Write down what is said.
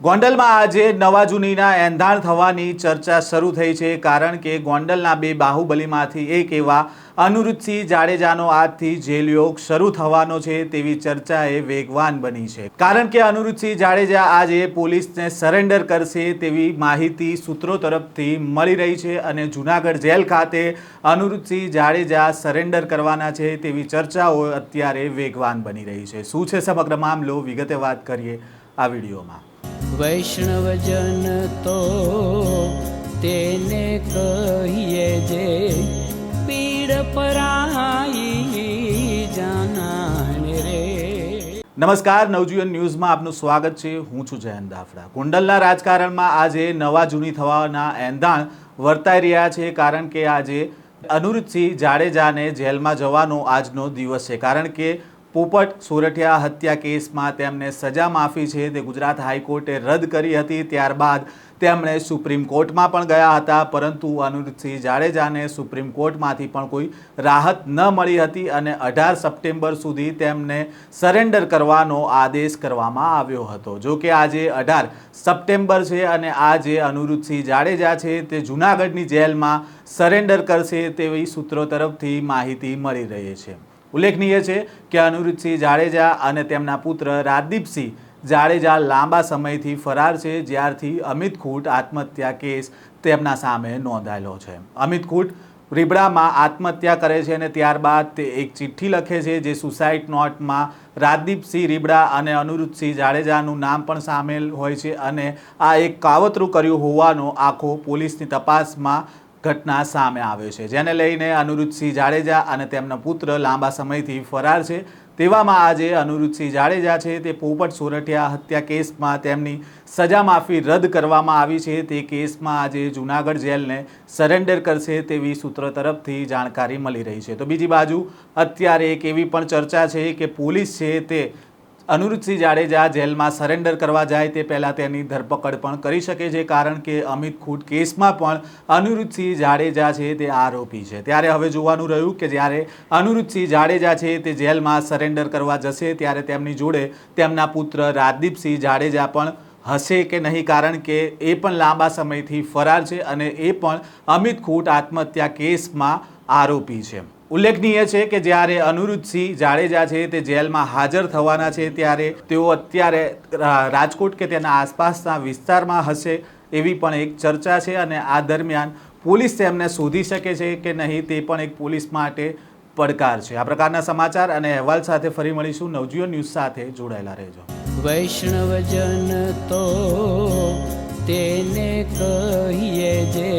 ગોંડલમાં આજે નવા જૂનીના એંધાણ થવાની ચર્ચા શરૂ થઈ છે, કારણ કે ગોંડલના બે બાહુબલીમાંથી એક એવા અનુરુદ્ધસિંહ જાડેજાનો આજથી જેલયોગ શરૂ થવાનો છે તેવી ચર્ચાએ વેગવાન બની છે. કારણ કે અનુરુદ્ધસિંહ જાડેજા આજે પોલીસને સરેન્ડર કરશે તેવી માહિતી સૂત્રો તરફથી મળી રહી છે અને જૂનાગઢ જેલ ખાતે અનુરુદ્ધસિંહ જાડેજા સરેન્ડર કરવાના છે તેવી ચર્ચાઓ અત્યારે વેગવાન બની રહી છે. શું છે સમગ્ર મામલો? વિગતે વાત કરીએ આ વિડીયોમાં. વૈષ્ણવજન તો તેને કહીએ જે પીડ પરાઈ જાનાને રે. નમસ્કાર, નવજીવન ન્યૂઝમાં આપનું સ્વાગત છે. હું છું જયંત દાફડા. કુંડલના રાજકારણમાં આજે નવા જૂની થવાના એંધાણ વર્તાઈ રહ્યા છે, કારણ કે આજે અનુરુદ્ધસિંહ જાડેજાને જેલમાં જવાનો આજનો દિવસ છે. કારણ કે પોપટ સોરઠિયા હત્યા કેસમાં તેમને સજા માફી છે તે ગુજરાત હાઈકોર્ટે રદ કરી હતી. ત્યારબાદ તેમણે સુપ્રીમ કોર્ટમાં પણ ગયા હતા, પરંતુ અનુરુદ્ધસિંહ જાડેજાને સુપ્રીમ કોર્ટમાંથી પણ કોઈ રાહત ન મળી હતી અને અઢાર સપ્ટેમ્બર સુધી તેમને સરેન્ડર કરવાનો આદેશ કરવામાં આવ્યો હતો. જો કે આજે અઢાર સપ્ટેમ્બર છે અને આજે અનુરુદ્ધસિંહ જાડેજા છે તે જૂનાગઢની જેલમાં સરેન્ડર કરશે તેવી સૂત્રો તરફથી માહિતી મળી રહી છે. ઉલ્લેખનીય છે કે અનુરુદ્ધસિંહ જાડેજા અને તેમના પુત્ર રાજદીપસિંહ જાડેજા લાંબા સમયથી ફરાર છે, જ્યારથી અમિત ખૂટ આત્મહત્યા કેસ તેમના સામે નોંધાયેલો છે. અમિત ખૂટ રીબડામાં આત્મહત્યા કરે છે અને ત્યારબાદ તે એક ચિઠ્ઠી લખે છે, જે સુસાઇડ નોટમાં રાજદીપસિંહ રીબડા અને અનુરુદ્ધસિંહ જાડેજાનું નામ પણ સામેલ હોય છે અને આ એક કાવતરું કર્યું હોવાનો આખો પોલીસની તપાસમાં ઘટના સામે આવે છે. જેને લઈને અનુરુદ્ધસિંહ જાડેજા અને તેમના પુત્ર લાંબા સમયથી ફરાર છે. તેવામાં આજે અનુરુદ્ધસિંહ જાડેજા છે તે પોપટ સોરઠિયા હત્યા કેસમાં તેમની સજા માફી રદ કરવામાં આવી છે. તે કેસમાં આજે જૂનાગઢ જેલને સરેન્ડર કરશે તેવી સૂત્ર તરફથી જાણકારી મળી રહી છે. તો બીજી બાજુ અત્યારે એક એવી પણ ચર્ચા છે કે પોલીસ છે તે અનુરુદ્ધસિંહ જાડેજા જેલમાં સરેન્ડર કરવા જાય તે પહેલાં તેની ધરપકડ પણ કરી શકે છે, કારણ કે અમિત ખૂટ કેસમાં પણ અનુરુદ્ધસિંહ જાડેજા છે તે આરોપી છે. ત્યારે હવે જોવાનું રહ્યું કે જ્યારે અનુરુદ્ધસિંહ જાડેજા છે તે જેલમાં સરેન્ડર કરવા જશે, ત્યારે તેમની જોડે તેમના પુત્ર રાજદીપસિંહ જાડેજા પણ હશે કે નહીં, કારણ કે એ પણ લાંબા સમયથી ફરાર છે અને એ પણ અમિત ખૂટ આત્મહત્યા કેસમાં આરોપી છે. ઉલ્લેખનીય છે કે જ્યારે અનુરુદ્ધસિંહ જાડેજા છે તે જેલમાં હાજર થવાના છે, ત્યારે તેઓ અત્યારે રાજકોટ કે તેના આસપાસના વિસ્તારમાં હશે એવી પણ એક ચર્ચા છે અને આ દરમિયાન પોલીસ તેમને શોધી શકે છે કે નહીં તે પણ એક પોલીસ માટે પડકાર છે. આ પ્રકારના સમાચાર અને અહેવાલ સાથે ફરી મળીશું. નવજીઓ ન્યૂઝ સાથે જોડાયેલા રહેજો. વૈષ્ણવજન તો તેને કહીએ જે